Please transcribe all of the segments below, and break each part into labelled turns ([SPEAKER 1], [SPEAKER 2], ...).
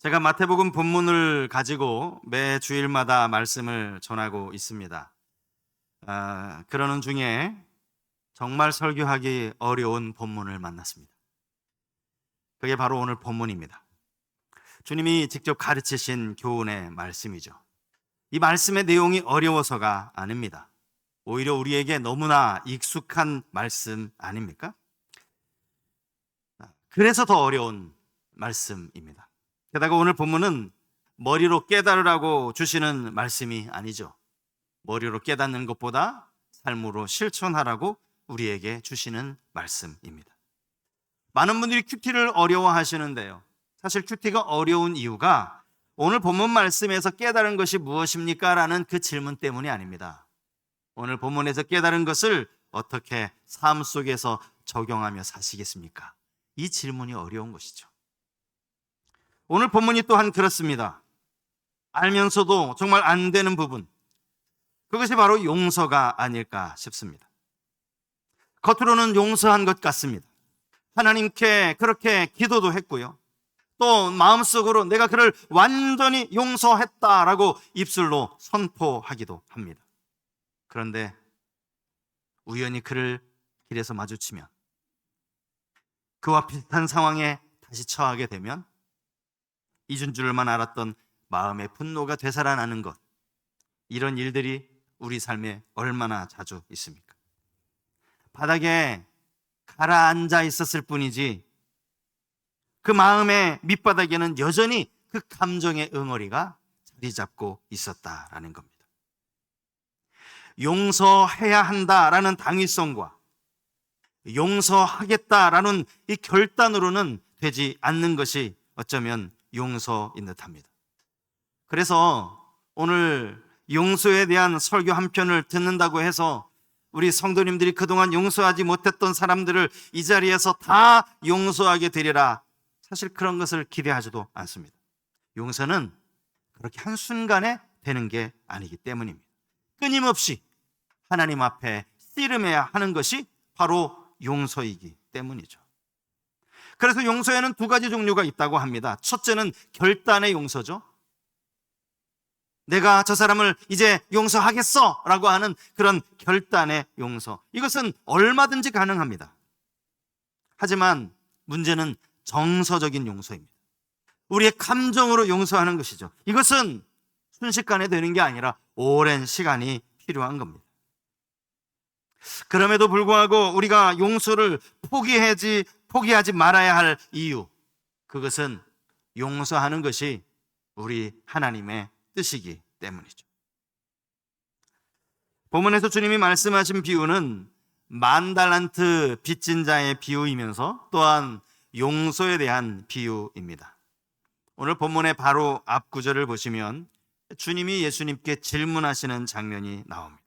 [SPEAKER 1] 제가 마태복음 본문을 가지고 매 주일마다 말씀을 전하고 있습니다. 아, 그러는 중에 정말 설교하기 어려운 본문을 만났습니다. 그게 바로 오늘 본문입니다. 주님이 직접 가르치신 교훈의 말씀이죠. 이 말씀의 내용이 어려워서가 아닙니다. 오히려 우리에게 너무나 익숙한 말씀 아닙니까? 그래서 더 어려운 말씀입니다. 게다가 오늘 본문은 머리로 깨달으라고 주시는 말씀이 아니죠. 머리로 깨닫는 것보다 삶으로 실천하라고 우리에게 주시는 말씀입니다. 많은 분들이 큐티를 어려워하시는데요. 사실 큐티가 어려운 이유가 오늘 본문 말씀에서 깨달은 것이 무엇입니까? 라는 그 질문 때문이 아닙니다. 오늘 본문에서 깨달은 것을 어떻게 삶 속에서 적용하며 사시겠습니까? 이 질문이 어려운 것이죠. 오늘 본문이 또한 그렇습니다. 알면서도 정말 안 되는 부분. 그것이 바로 용서가 아닐까 싶습니다. 겉으로는 용서한 것 같습니다. 하나님께 그렇게 기도도 했고요. 또 마음속으로 내가 그를 완전히 용서했다라고 입술로 선포하기도 합니다. 그런데 우연히 그를 길에서 마주치면 그와 비슷한 상황에 다시 처하게 되면 잊은 줄만 알았던 마음의 분노가 되살아나는 것 이런 일들이 우리 삶에 얼마나 자주 있습니까? 바닥에 가라앉아 있었을 뿐이지 그 마음의 밑바닥에는 여전히 그 감정의 응어리가 자리 잡고 있었다라는 겁니다. 용서해야 한다라는 당위성과 용서하겠다라는 이 결단으로는 되지 않는 것이 어쩌면 용서인 듯 합니다. 그래서 오늘 용서에 대한 설교 한 편을 듣는다고 해서 우리 성도님들이 그동안 용서하지 못했던 사람들을 이 자리에서 다 용서하게 되리라. 사실 그런 것을 기대하지도 않습니다. 용서는 그렇게 한순간에 되는 게 아니기 때문입니다. 끊임없이 하나님 앞에 씨름해야 하는 것이 바로 용서이기 때문이죠. 그래서 용서에는 두 가지 종류가 있다고 합니다. 첫째는 결단의 용서죠. 내가 저 사람을 이제 용서하겠어 라고 하는 그런 결단의 용서. 이것은 얼마든지 가능합니다. 하지만 문제는 정서적인 용서입니다. 우리의 감정으로 용서하는 것이죠. 이것은 순식간에 되는 게 아니라 오랜 시간이 필요한 겁니다. 그럼에도 불구하고 우리가 용서를 포기하지, 포기하지 말아야 할 이유. 그것은 용서하는 것이 우리 하나님의 뜻이기 때문이죠. 본문에서 주님이 말씀하신 비유는 만 달란트 빚진 자의 비유이면서 또한 용서에 대한 비유입니다. 오늘 본문의 바로 앞 구절을 보시면 주님이 예수님께 질문하시는 장면이 나옵니다.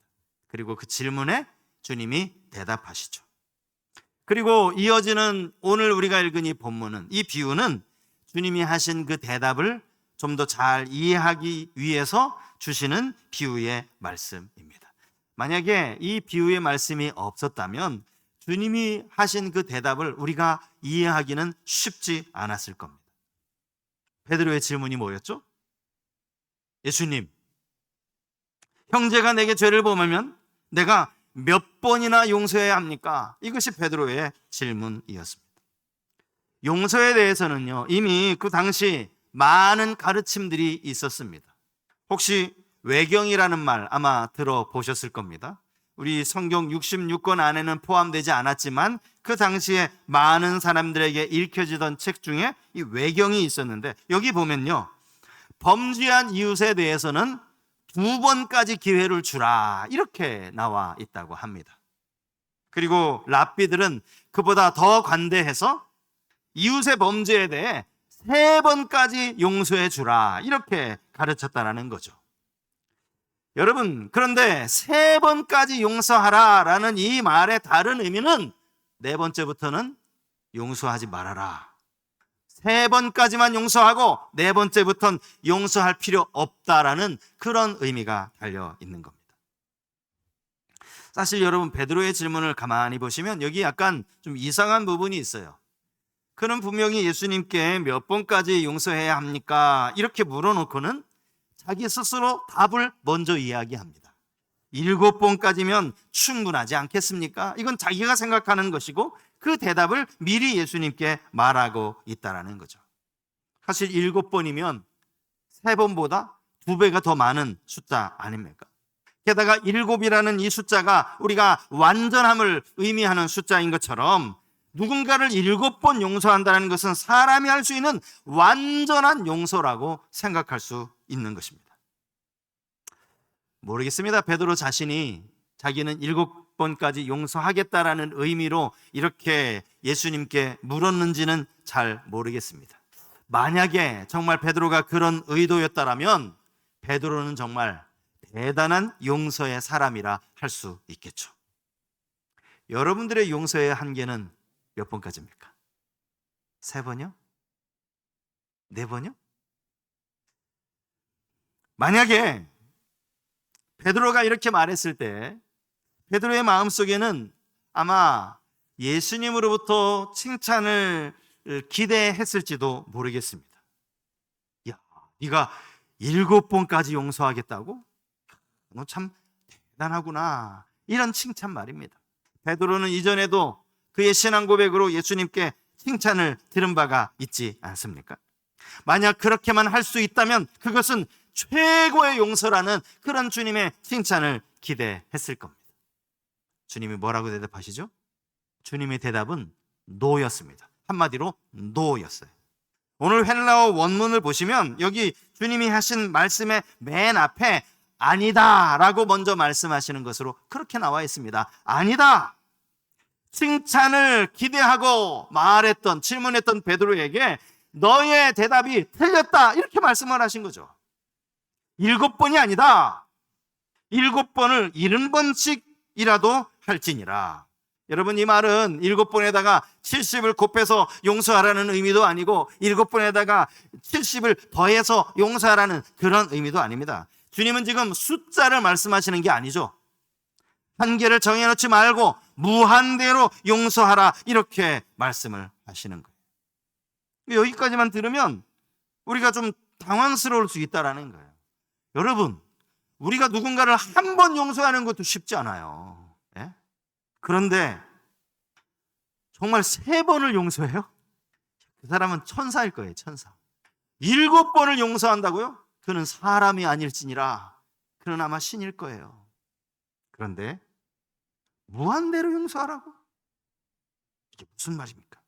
[SPEAKER 1] 그리고 그 질문에 주님이 대답하시죠. 그리고 이어지는 오늘 우리가 읽은 이 본문은 이 비유는 주님이 하신 그 대답을 좀 더 잘 이해하기 위해서 주시는 비유의 말씀입니다. 만약에 이 비유의 말씀이 없었다면 주님이 하신 그 대답을 우리가 이해하기는 쉽지 않았을 겁니다. 베드로의 질문이 뭐였죠? 예수님, 형제가 내게 죄를 범하면 내가 몇 번이나 용서해야 합니까? 이것이 베드로의 질문이었습니다. 용서에 대해서는요, 이미 그 당시 많은 가르침들이 있었습니다. 혹시 외경이라는 말 아마 들어보셨을 겁니다. 우리 성경 66권 안에는 포함되지 않았지만 그 당시에 많은 사람들에게 읽혀지던 책 중에 이 외경이 있었는데 여기 보면요. 범죄한 이웃에 대해서는 두 번까지 기회를 주라. 이렇게 나와 있다고 합니다. 그리고 랍비들은 그보다 더 관대해서 이웃의 범죄에 대해 세 번까지 용서해 주라. 이렇게 가르쳤다라는 거죠. 여러분, 그런데 세 번까지 용서하라 라는 이 말의 다른 의미는 네 번째부터는 용서하지 말아라. 세 번까지만 용서하고 네 번째부터는 용서할 필요 없다라는 그런 의미가 달려 있는 겁니다. 사실 여러분 베드로의 질문을 가만히 보시면 여기 약간 좀 이상한 부분이 있어요. 그는 분명히 예수님께 몇 번까지 용서해야 합니까? 이렇게 물어놓고는 자기 스스로 답을 먼저 이야기합니다. 일곱 번까지면 충분하지 않겠습니까? 이건 자기가 생각하는 것이고 그 대답을 미리 예수님께 말하고 있다라는 거죠. 사실 일곱 번이면 세 번보다 두 배가 더 많은 숫자 아닙니까? 게다가 일곱이라는 이 숫자가 우리가 완전함을 의미하는 숫자인 것처럼 누군가를 일곱 번 용서한다는 것은 사람이 할 수 있는 완전한 용서라고 생각할 수 있는 것입니다. 모르겠습니다. 베드로 자신이 자기는 일곱 번까지 용서하겠다라는 의미로 이렇게 예수님께 물었는지는 잘 모르겠습니다. 만약에 정말 베드로가 그런 의도였다라면 베드로는 정말 대단한 용서의 사람이라 할 수 있겠죠. 여러분들의 용서의 한계는 몇 번까지입니까? 세 번이요? 네 번이요? 만약에 베드로가 이렇게 말했을 때 베드로의 마음속에는 아마 예수님으로부터 칭찬을 기대했을지도 모르겠습니다. 야, 네가 일곱 번까지 용서하겠다고? 너 참 대단하구나. 이런 칭찬 말입니다. 베드로는 이전에도 그의 신앙 고백으로 예수님께 칭찬을 들은 바가 있지 않습니까? 만약 그렇게만 할 수 있다면 그것은 최고의 용서라는 그런 주님의 칭찬을 기대했을 겁니다. 주님이 뭐라고 대답하시죠? 주님의 대답은 노였습니다. 한마디로 노였어요. 오늘 헬라어 원문을 보시면 여기 주님이 하신 말씀의 맨 앞에 아니다 라고 먼저 말씀하시는 것으로 그렇게 나와 있습니다. 아니다. 칭찬을 기대하고 말했던 질문했던 베드로에게 너의 대답이 틀렸다 이렇게 말씀을 하신 거죠. 일곱 번이 아니다. 일곱 번을 일흔 번씩이라도 할지니라. 여러분 이 말은 일곱 번에다가 70을 곱해서 용서하라는 의미도 아니고 일곱 번에다가 70을 더해서 용서하라는 그런 의미도 아닙니다. 주님은 지금 숫자를 말씀하시는 게 아니죠. 한계를 정해놓지 말고 무한대로 용서하라 이렇게 말씀을 하시는 거예요. 여기까지만 들으면 우리가 좀 당황스러울 수 있다라는 거예요. 여러분, 우리가 누군가를 한 번 용서하는 것도 쉽지 않아요. 예? 그런데 정말 세 번을 용서해요? 그 사람은 천사일 거예요, 천사. 일곱 번을 용서한다고요? 그는 사람이 아닐지니라. 그는 아마 신일 거예요. 그런데 무한대로 용서하라고? 이게 무슨 말입니까?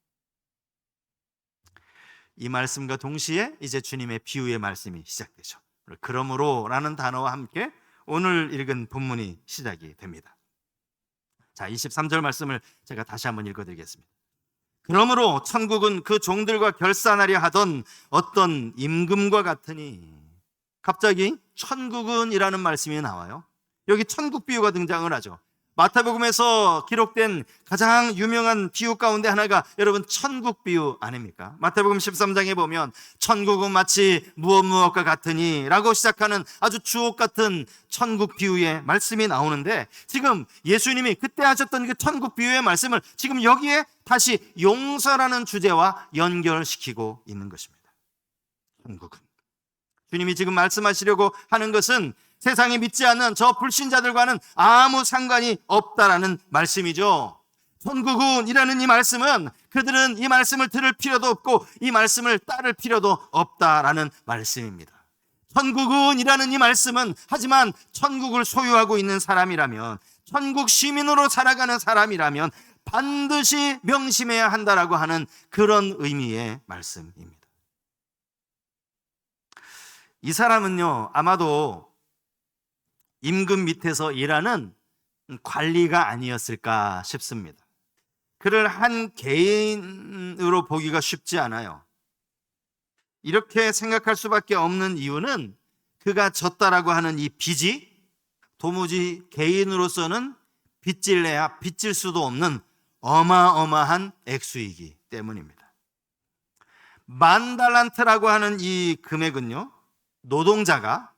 [SPEAKER 1] 이 말씀과 동시에 이제 주님의 비유의 말씀이 시작되죠. 그러므로라는 단어와 함께 오늘 읽은 본문이 시작이 됩니다. 자, 23절 말씀을 제가 다시 한번 읽어 드리겠습니다. 그러므로 천국은 그 종들과 결산하려 하던 어떤 임금과 같으니 갑자기 천국은이라는 말씀이 나와요. 여기 천국 비유가 등장을 하죠. 마태복음에서 기록된 가장 유명한 비유 가운데 하나가 여러분 천국 비유 아닙니까? 마태복음 13장에 보면 천국은 마치 무엇 무엇과 같으니 라고 시작하는 아주 주옥 같은 천국 비유의 말씀이 나오는데 지금 예수님이 그때 하셨던 그 천국 비유의 말씀을 지금 여기에 다시 용서라는 주제와 연결시키고 있는 것입니다. 천국은 주님이 지금 말씀하시려고 하는 것은 세상에 믿지 않는 저 불신자들과는 아무 상관이 없다라는 말씀이죠. 천국은이라는 이 말씀은 그들은 이 말씀을 들을 필요도 없고 이 말씀을 따를 필요도 없다라는 말씀입니다. 천국은이라는 이 말씀은 하지만 천국을 소유하고 있는 사람이라면 천국 시민으로 살아가는 사람이라면 반드시 명심해야 한다라고 하는 그런 의미의 말씀입니다. 이 사람은요, 아마도 임금 밑에서 일하는 관리가 아니었을까 싶습니다. 그를 한 개인으로 보기가 쉽지 않아요. 이렇게 생각할 수밖에 없는 이유는 그가 졌다라고 하는 이 빚이 도무지 개인으로서는 빚질래야 빚질 수도 없는 어마어마한 액수이기 때문입니다. 만 달란트라고 하는 이 금액은요, 노동자가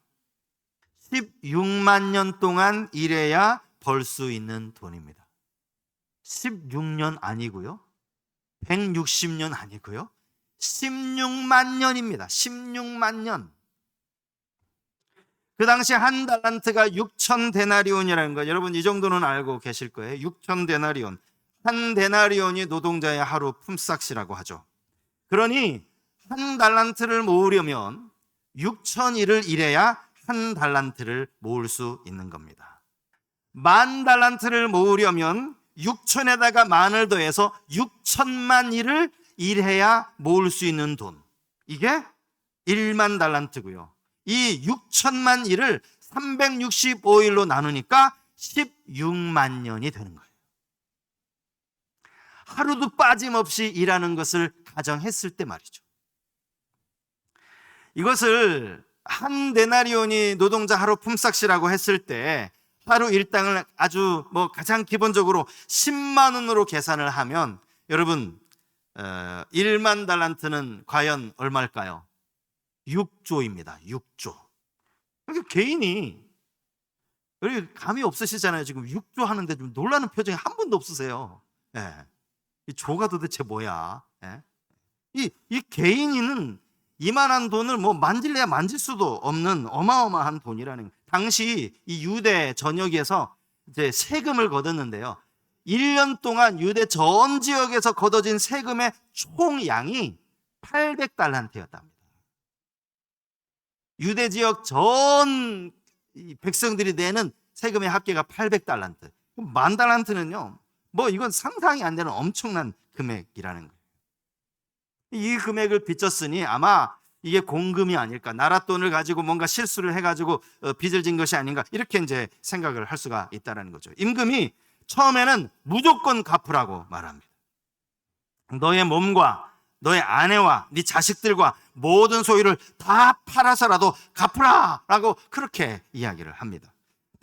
[SPEAKER 1] 16만 년 동안 일해야 벌 수 있는 돈입니다. 16년 아니고요. 160년 아니고요. 16만 년입니다. 16만 년. 그 당시 한 달란트가 6천 데나리온이라는 거 여러분 이 정도는 알고 계실 거예요. 6천 데나리온. 한 데나리온이 노동자의 하루 품삯이라고 하죠. 그러니 한 달란트를 모으려면 6천 일을 일해야 한 달란트를 모을 수 있는 겁니다. 만 달란트를 모으려면 6천에다가 만을 더해서 6천만 일을 일해야 모을 수 있는 돈. 이게 1만 달란트고요. 이 6천만 일을 365일로 나누니까 16만 년이 되는 거예요. 하루도 빠짐없이 일하는 것을 가정했을 때 말이죠. 이것을 한 데나리온이 노동자 하루 품삯이라고 했을 때 하루 일당을 아주 뭐 가장 기본적으로 10만 원으로 계산을 하면 여러분 어, 1만 달란트는 과연 얼마일까요? 6조입니다. 6조. 그러니까 개인이 여기 감이 없으시잖아요. 지금 6조 하는데 좀 놀라는 표정이 한 번도 없으세요. 예. 이 조가 도대체 뭐야? 예? 이, 이 개인이는 이만한 돈을 뭐 만질래야 만질 수도 없는 어마어마한 돈이라는 거예요. 당시 이 유대 전역에서 이제 세금을 걷었는데요. 1년 동안 유대 전 지역에서 걷어진 세금의 총양이 800달란트였답니다. 유대 지역 전이 백성들이 내는 세금의 합계가 800달란트. 만 달란트는요. 뭐 이건 상상이 안 되는 엄청난 금액이라는 거예요. 이 금액을 빚졌으니 아마 이게 공금이 아닐까. 나라 돈을 가지고 뭔가 실수를 해가지고 어, 빚을 진 것이 아닌가. 이렇게 이제 생각을 할 수가 있다는 거죠. 임금이 처음에는 무조건 갚으라고 말합니다. 너의 몸과 너의 아내와 네 자식들과 모든 소유를 다 팔아서라도 갚으라 라고 그렇게 이야기를 합니다.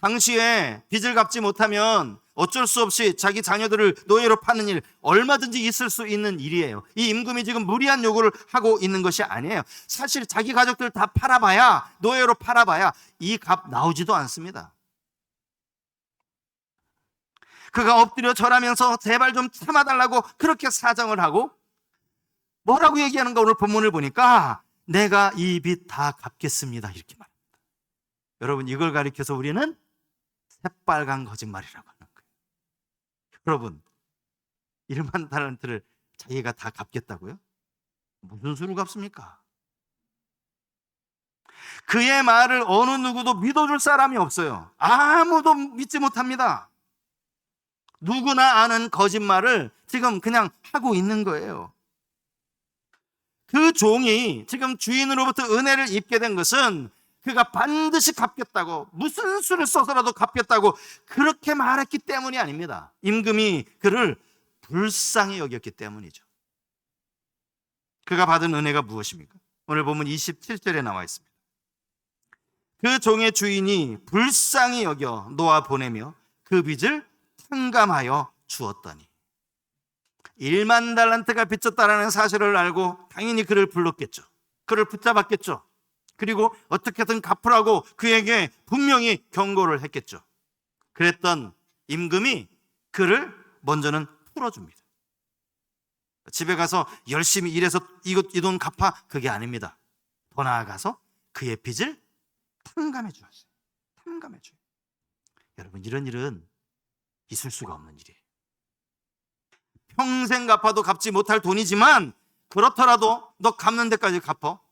[SPEAKER 1] 당시에 빚을 갚지 못하면 어쩔 수 없이 자기 자녀들을 노예로 파는 일 얼마든지 있을 수 있는 일이에요. 이 임금이 지금 무리한 요구를 하고 있는 것이 아니에요. 사실 자기 가족들 다 팔아봐야 노예로 팔아봐야 이 값 나오지도 않습니다. 그가 엎드려 절하면서 제발 좀 참아달라고 그렇게 사정을 하고 뭐라고 얘기하는가 오늘 본문을 보니까 내가 이 빚 다 갚겠습니다. 이렇게 말합니다. 여러분 이걸 가리켜서 우리는 새빨간 거짓말이라고. 여러분 1만 달란트를 자기가 다 갚겠다고요? 무슨 수로 갚습니까? 그의 말을 어느 누구도 믿어줄 사람이 없어요. 아무도 믿지 못합니다. 누구나 아는 거짓말을 지금 그냥 하고 있는 거예요. 그 종이 지금 주인으로부터 은혜를 입게 된 것은 그가 반드시 갚겠다고 무슨 수를 써서라도 갚겠다고 그렇게 말했기 때문이 아닙니다. 임금이 그를 불쌍히 여겼기 때문이죠. 그가 받은 은혜가 무엇입니까? 오늘 보면 27절에 나와 있습니다. 그 종의 주인이 불쌍히 여겨 놓아 보내며 그 빚을 탕감하여 주었더니 1만 달란트가 빚졌다라는 사실을 알고 당연히 그를 불렀겠죠. 그를 붙잡았겠죠. 그리고 어떻게든 갚으라고 그에게 분명히 경고를 했겠죠. 그랬던 임금이 그를 먼저는 풀어줍니다. 집에 가서 열심히 일해서 이돈 갚아 그게 아닙니다. 더 나아가서 그의 빚을 탕감해 주었어요. 탕감해 줘요. 여러분 이런 일은 있을 수가 없는 일이에요. 평생 갚아도 갚지 못할 돈이지만 그렇더라도 너 갚는 데까지 갚어.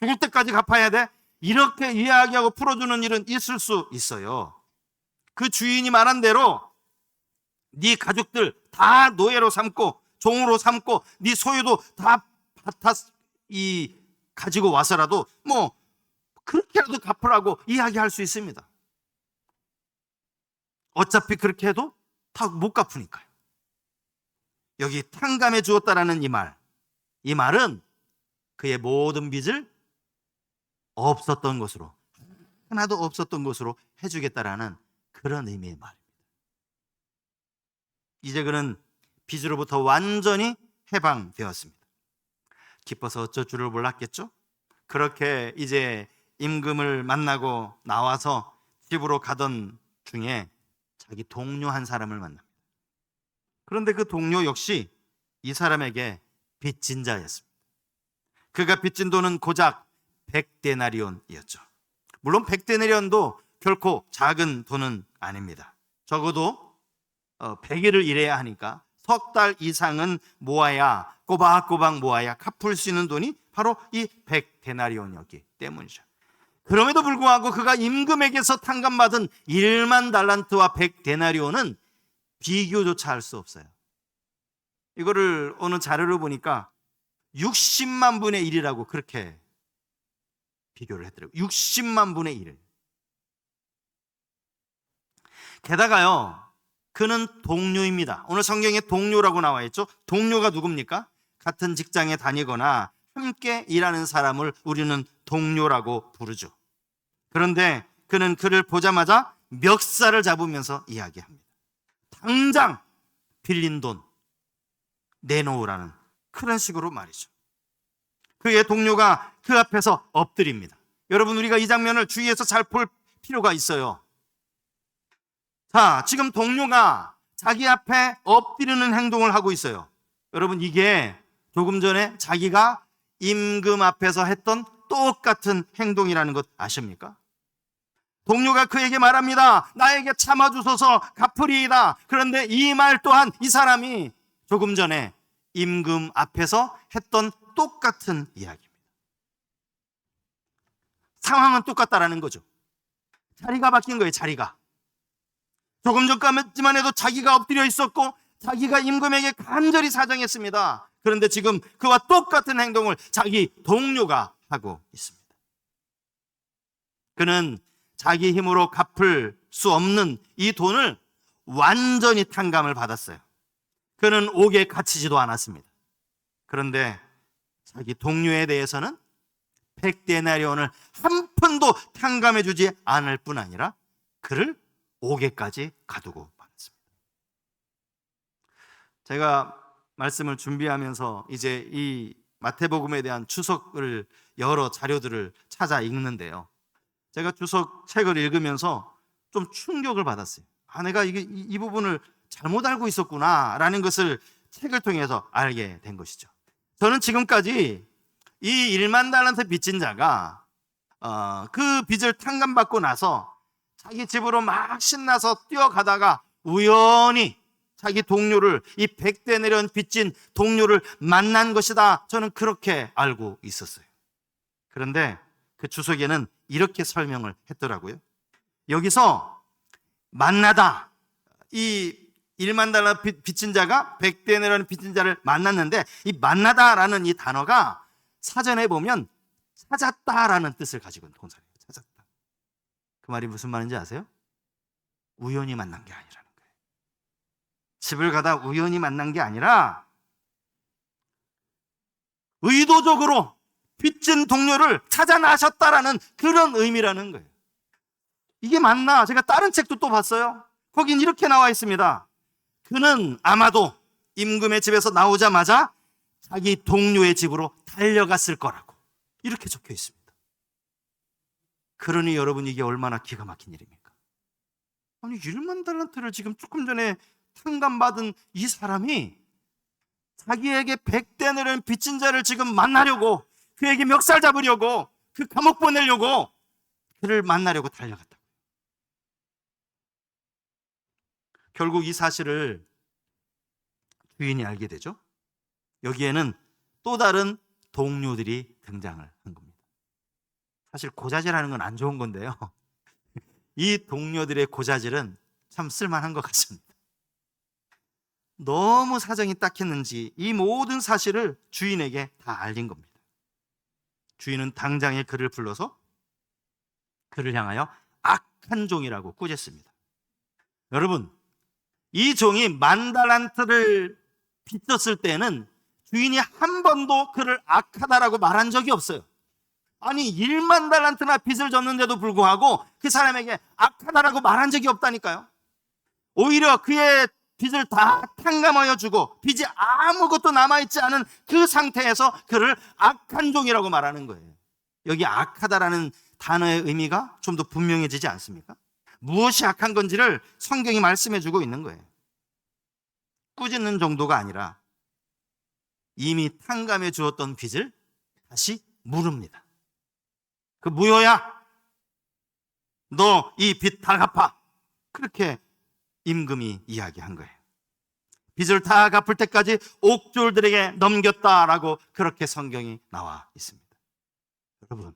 [SPEAKER 1] 죽을 때까지 갚아야 돼. 이렇게 이야기하고 풀어주는 일은 있을 수 있어요. 그 주인이 말한 대로 네 가족들 다 노예로 삼고 종으로 삼고 네 소유도 다다이 가지고 와서라도 뭐 그렇게라도 갚으라고 이야기할 수 있습니다. 어차피 그렇게 해도 다 못 갚으니까요. 여기 탕감해 주었다라는 이 말. 이 말은 그의 모든 빚을 없었던 것으로 하나도 없었던 것으로 해주겠다라는 그런 의미의 말입니다. 이제 그는 빚으로부터 완전히 해방되었습니다. 기뻐서 어쩔 줄을 몰랐겠죠? 그렇게 이제 임금을 만나고 나와서 집으로 가던 중에 자기 동료 한 사람을 만납니다. 그런데 그 동료 역시 이 사람에게 빚진 자였습니다. 그가 빚진 돈은 고작 100데나리온이었죠. 물론 100데나리온도 결코 작은 돈은 아닙니다. 적어도 100일을 일해야 하니까 석 달 이상은 모아야 꼬박꼬박 모아야 갚을 수 있는 돈이 바로 이 100데나리온이었기 때문이죠. 그럼에도 불구하고 그가 임금에게서 탕감받은 1만 달란트와 100데나리온은 비교조차 할 수 없어요. 이거를 어느 자료를 보니까 60만 분의 1이라고 그렇게 비교를 했더라고요. 60만 분의 1. 게다가요, 그는 동료입니다. 오늘 성경에 동료라고 나와 있죠. 동료가 누굽니까? 같은 직장에 다니거나 함께 일하는 사람을 우리는 동료라고 부르죠. 그런데 그는 그를 보자마자 멱살을 잡으면서 이야기합니다. 당장 빌린 돈 내놓으라는 그런 식으로 말이죠. 그의 동료가 그 앞에서 엎드립니다. 여러분 우리가 이 장면을 주의해서 잘 볼 필요가 있어요. 자, 지금 동료가 자기 앞에 엎드리는 행동을 하고 있어요. 여러분 이게 조금 전에 자기가 임금 앞에서 했던 똑같은 행동이라는 것 아십니까? 동료가 그에게 말합니다. 나에게 참아주소서 갚으리이다. 그런데 이 말 또한 이 사람이 조금 전에 임금 앞에서 했던 똑같은 이야기입니다. 상황은 똑같다라는 거죠. 자리가 바뀐 거예요, 자리가. 조금 전까지만 해도 자기가 엎드려 있었고 자기가 임금에게 간절히 사정했습니다. 그런데 지금 그와 똑같은 행동을 자기 동료가 하고 있습니다. 그는 자기 힘으로 갚을 수 없는 이 돈을 완전히 탕감을 받았어요. 그는 옥에 갇히지도 않았습니다. 그런데 자기 동료에 대해서는 백데나리온을 한 푼도 탕감해 주지 않을 뿐 아니라 그를 옥에까지 가두고 말았습니다. 제가 말씀을 준비하면서 이제 이 마태복음에 대한 추석을 여러 자료들을 찾아 읽는데요. 제가 추석 책을 읽으면서 좀 충격을 받았어요. 아, 내가 이게 이, 이 부분을 잘못 알고 있었구나라는 것을 책을 통해서 알게 된 것이죠. 저는 지금까지 이 1만 달란트 빚진 자가 어, 그 빚을 탕감받고 나서 자기 집으로 막 신나서 뛰어가다가 우연히 자기 동료를 이 백대 내려온 빚진 동료를 만난 것이다. 저는 그렇게 알고 있었어요. 그런데 그 주석에는 이렇게 설명을 했더라고요. 여기서 만나다 이 1만 달러 빚진 자가 100대 내라는 빚진 자를 만났는데 이 만나다라는 이 단어가 사전에 보면 찾았다라는 뜻을 가지고 있는 동사예요. 찾았다. 그 말이 무슨 말인지 아세요? 우연히 만난 게 아니라는 거예요. 집을 가다 우연히 만난 게 아니라 의도적으로 빚진 동료를 찾아 나셨다라는 그런 의미라는 거예요. 이게 맞나? 제가 다른 책도 또 봤어요. 거긴 이렇게 나와 있습니다. 그는 아마도 임금의 집에서 나오자마자 자기 동료의 집으로 달려갔을 거라고. 이렇게 적혀 있습니다. 그러니 여러분 이게 얼마나 기가 막힌 일입니까? 아니 1만 달란트를 지금 조금 전에 탕감받은 이 사람이 자기에게 100대 내는 빚진 자를 지금 만나려고 그에게 멱살 잡으려고 그 감옥 보내려고 그를 만나려고 달려갔다. 결국 이 사실을 주인이 알게 되죠. 여기에는 또 다른 동료들이 등장을 한 겁니다. 사실 고자질하는 건 안 좋은 건데요. 이 동료들의 고자질은 참 쓸만한 것 같습니다. 너무 사정이 딱했는지 이 모든 사실을 주인에게 다 알린 겁니다. 주인은 당장에 그를 불러서 그를 향하여 악한 종이라고 꾸짖습니다. 여러분, 이 종이 만 달란트를 빚졌을 때는 주인이 한 번도 그를 악하다라고 말한 적이 없어요. 아니 1만 달란트나 빚을 졌는데도 불구하고 그 사람에게 악하다라고 말한 적이 없다니까요. 오히려 그의 빚을 다 탕감하여 주고 빚이 아무것도 남아있지 않은 그 상태에서 그를 악한 종이라고 말하는 거예요. 여기 악하다라는 단어의 의미가 좀 더 분명해지지 않습니까? 무엇이 악한 건지를 성경이 말씀해 주고 있는 거예요. 꾸짖는 정도가 아니라 이미 탕감해 주었던 빚을 다시 물읍니다. 그 무효야. 너 이 빚 다 갚아. 그렇게 임금이 이야기한 거예요. 빚을 다 갚을 때까지 옥졸들에게 넘겼다라고 그렇게 성경이 나와 있습니다. 여러분,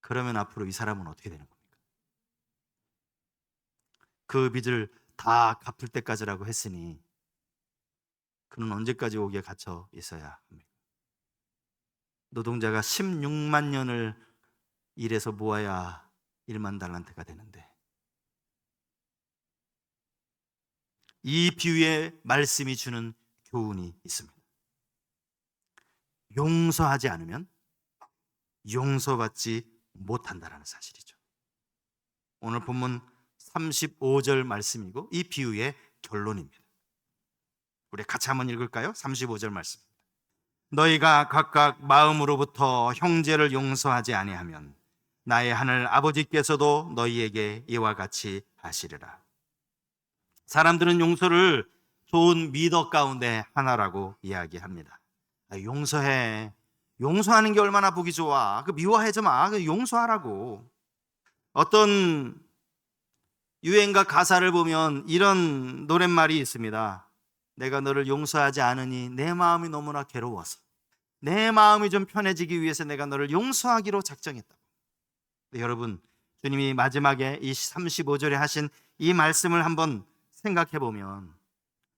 [SPEAKER 1] 그러면 앞으로 이 사람은 어떻게 되는 겁니까? 그 빚을 다 갚을 때까지라고 했으니 그는 언제까지 옥에 갇혀 있어야 합니까? 노동자가 16만 년을 일해서 모아야 1만 달란트가 되는데 이 비유의 말씀이 주는 교훈이 있습니다. 용서하지 않으면 용서받지 못한다라는 사실이죠. 오늘 본문 35절 말씀이고 이 비유의 결론입니다. 우리 같이 한번 읽을까요? 35절 말씀. 너희가 각각 마음으로부터 형제를 용서하지 아니하면 나의 하늘 아버지께서도 너희에게 이와 같이 하시리라. 사람들은 용서를 좋은 미덕 가운데 하나라고 이야기합니다. 아, 용서해. 용서하는 게 얼마나 보기 좋아. 그 미워하지 마. 그 용서하라고. 어떤 유행가 가사를 보면 이런 노랫말이 있습니다. 내가 너를 용서하지 않으니 내 마음이 너무나 괴로워서 내 마음이 좀 편해지기 위해서 내가 너를 용서하기로 작정했다. 네, 여러분, 주님이 마지막에 이 35절에 하신 이 말씀을 한번 생각해 보면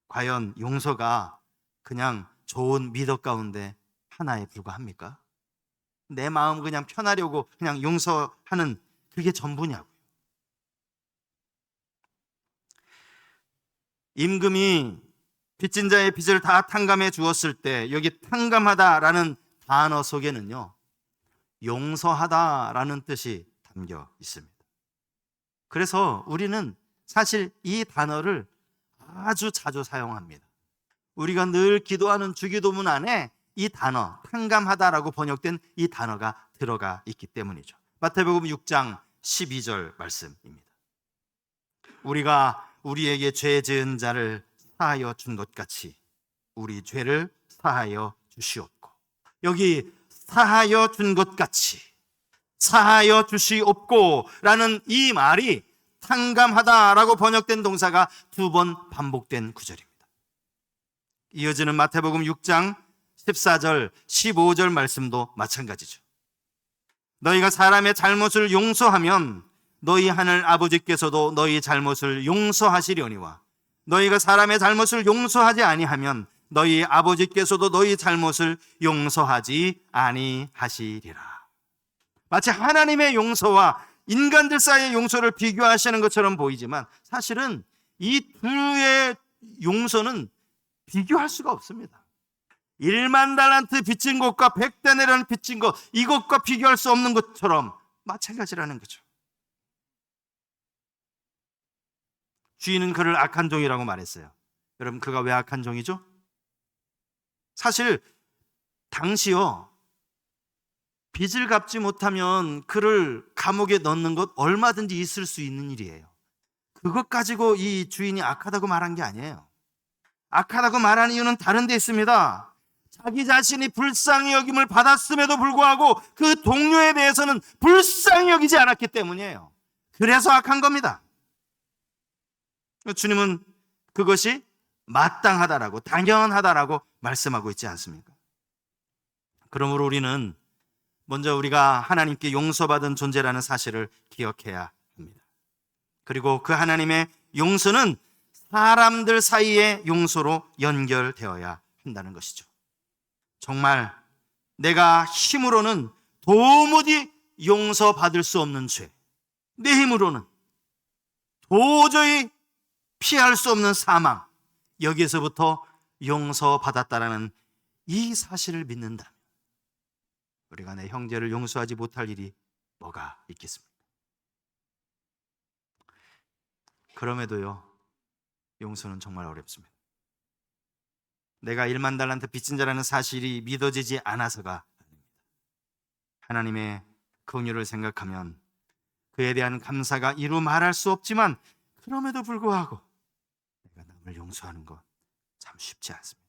[SPEAKER 1] 과연 용서가 그냥 좋은 미덕 가운데 하나에 불과합니까? 내 마음 그냥 편하려고 그냥 용서하는 그게 전부냐고요. 임금이 빚진 자의 빚을 다 탕감해 주었을 때 여기 탕감하다라는 단어 속에는요. 용서하다라는 뜻이 담겨 있습니다. 그래서 우리는 사실 이 단어를 아주 자주 사용합니다. 우리가 늘 기도하는 주기도문 안에 이 단어, 탕감하다라고 번역된 이 단어가 들어가 있기 때문이죠. 마태복음 6장 12절 말씀입니다. 우리가 우리에게 죄 지은 자를 사하여 준 것 같이 우리 죄를 사하여 주시옵고 여기 사하여 준 것 같이 사하여 주시옵고 라는 이 말이 탕감하다 라고 번역된 동사가 두 번 반복된 구절입니다. 이어지는 마태복음 6장 14절, 15절 말씀도 마찬가지죠. 너희가 사람의 잘못을 용서하면 너희 하늘 아버지께서도 너희 잘못을 용서하시려니와 너희가 사람의 잘못을 용서하지 아니하면 너희 아버지께서도 너희 잘못을 용서하지 아니하시리라. 마치 하나님의 용서와 인간들 사이의 용서를 비교하시는 것처럼 보이지만 사실은 이 둘의 용서는 비교할 수가 없습니다. 1만 달란트 빚진 것과 100대 내라는 빚진 것 이것과 비교할 수 없는 것처럼 마찬가지라는 거죠. 주인은 그를 악한 종이라고 말했어요. 여러분 그가 왜 악한 종이죠? 사실 당시요 빚을 갚지 못하면 그를 감옥에 넣는 것 얼마든지 있을 수 있는 일이에요. 그것 가지고 이 주인이 악하다고 말한 게 아니에요. 악하다고 말한 이유는 다른 데 있습니다. 자기 자신이 불쌍히 여김을 받았음에도 불구하고 그 동료에 대해서는 불쌍히 여기지 않았기 때문이에요. 그래서 악한 겁니다. 주님은 그것이 마땅하다라고 당연하다라고 말씀하고 있지 않습니까? 그러므로 우리는 먼저 우리가 하나님께 용서받은 존재라는 사실을 기억해야 합니다. 그리고 그 하나님의 용서는 사람들 사이의 용서로 연결되어야 한다는 것이죠. 정말 내가 힘으로는 도무지 용서받을 수 없는 죄, 내 힘으로는 도저히 피할 수 없는 사망, 여기에서부터 용서받았다라는 이 사실을 믿는다. 우리가 내 형제를 용서하지 못할 일이 뭐가 있겠습니까? 그럼에도요, 용서는 정말 어렵습니다. 내가 1만 달란트 빚진 자라는 사실이 믿어지지 않아서가 아닙니다. 하나님의 긍휼을 생각하면 그에 대한 감사가 이루 말할 수 없지만 그럼에도 불구하고 남을 용서하는 것참 쉽지 않습니다.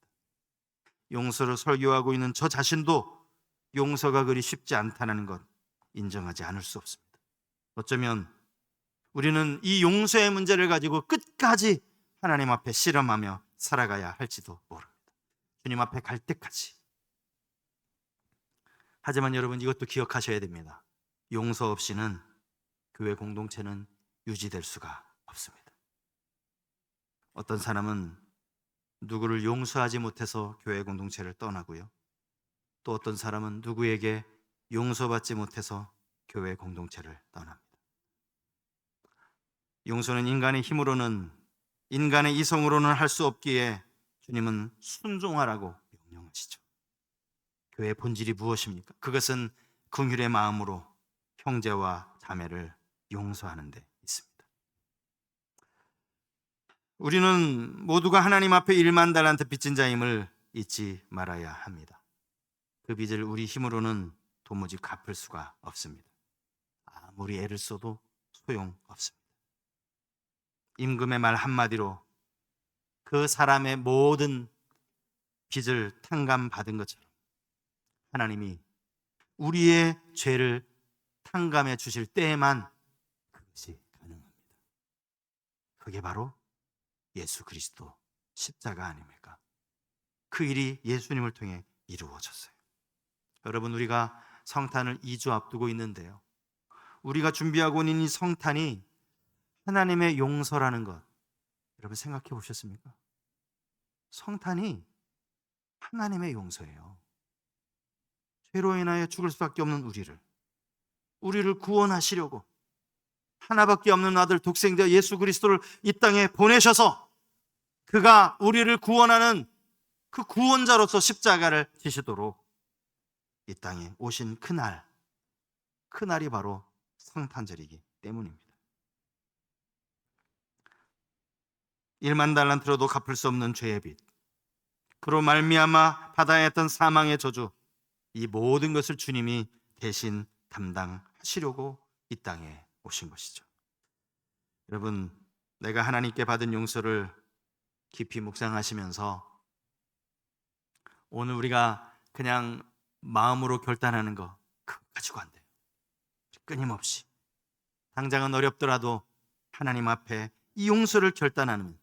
[SPEAKER 1] 용서를 설교하고 있는 저 자신도 용서가 그리 쉽지 않다는 것 인정하지 않을 수 없습니다. 어쩌면 우리는 이 용서의 문제를 가지고 끝까지 하나님 앞에 실험하며 살아가야 할지도 모릅니다. 주님 앞에 갈 때까지. 하지만 여러분 이것도 기억하셔야 됩니다. 용서 없이는 교회 공동체는 유지될 수가 없습니다. 어떤 사람은 누구를 용서하지 못해서 교회 공동체를 떠나고요. 또 어떤 사람은 누구에게 용서받지 못해서 교회 공동체를 떠납니다. 용서는 인간의 힘으로는 인간의 이성으로는 할 수 없기에 주님은 순종하라고 명령하시죠. 교회의 본질이 무엇입니까? 그것은 긍휼의 마음으로 형제와 자매를 용서하는 데 있습니다. 우리는 모두가 하나님 앞에 1만 달란트 빚진 자임을 잊지 말아야 합니다. 그 빚을 우리 힘으로는 도무지 갚을 수가 없습니다. 아무리 애를 써도 소용없습니다. 임금의 말 한마디로 그 사람의 모든 빚을 탕감받은 것처럼 하나님이 우리의 죄를 탕감해 주실 때에만 그것이 가능합니다. 그게 바로 예수 그리스도 십자가 아닙니까? 그 일이 예수님을 통해 이루어졌어요. 여러분 우리가 성탄을 2주 앞두고 있는데요. 우리가 준비하고 있는 이 성탄이 하나님의 용서라는 것 여러분 생각해 보셨습니까? 성탄이 하나님의 용서예요. 죄로 인하여 죽을 수밖에 없는 우리를 우리를 구원하시려고 하나밖에 없는 아들 독생자 예수 그리스도를 이 땅에 보내셔서 그가 우리를 구원하는 그 구원자로서 십자가를 지시도록 이 땅에 오신 그날 그날이 바로 성탄절이기 때문입니다. 1만 달란트로도 갚을 수 없는 죄의 빚. 그로 말미암아 받아야 했던 사망의 저주. 이 모든 것을 주님이 대신 담당하시려고 이 땅에 오신 것이죠. 여러분, 내가 하나님께 받은 용서를 깊이 묵상하시면서 오늘 우리가 그냥 마음으로 결단하는 거 가지고 안 돼요. 끊임없이 당장은 어렵더라도 하나님 앞에 이 용서를 결단하는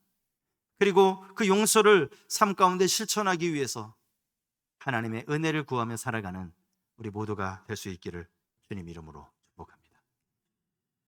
[SPEAKER 1] 그리고 그 용서를 삶 가운데 실천하기 위해서 하나님의 은혜를 구하며 살아가는 우리 모두가 될 수 있기를 주님 이름으로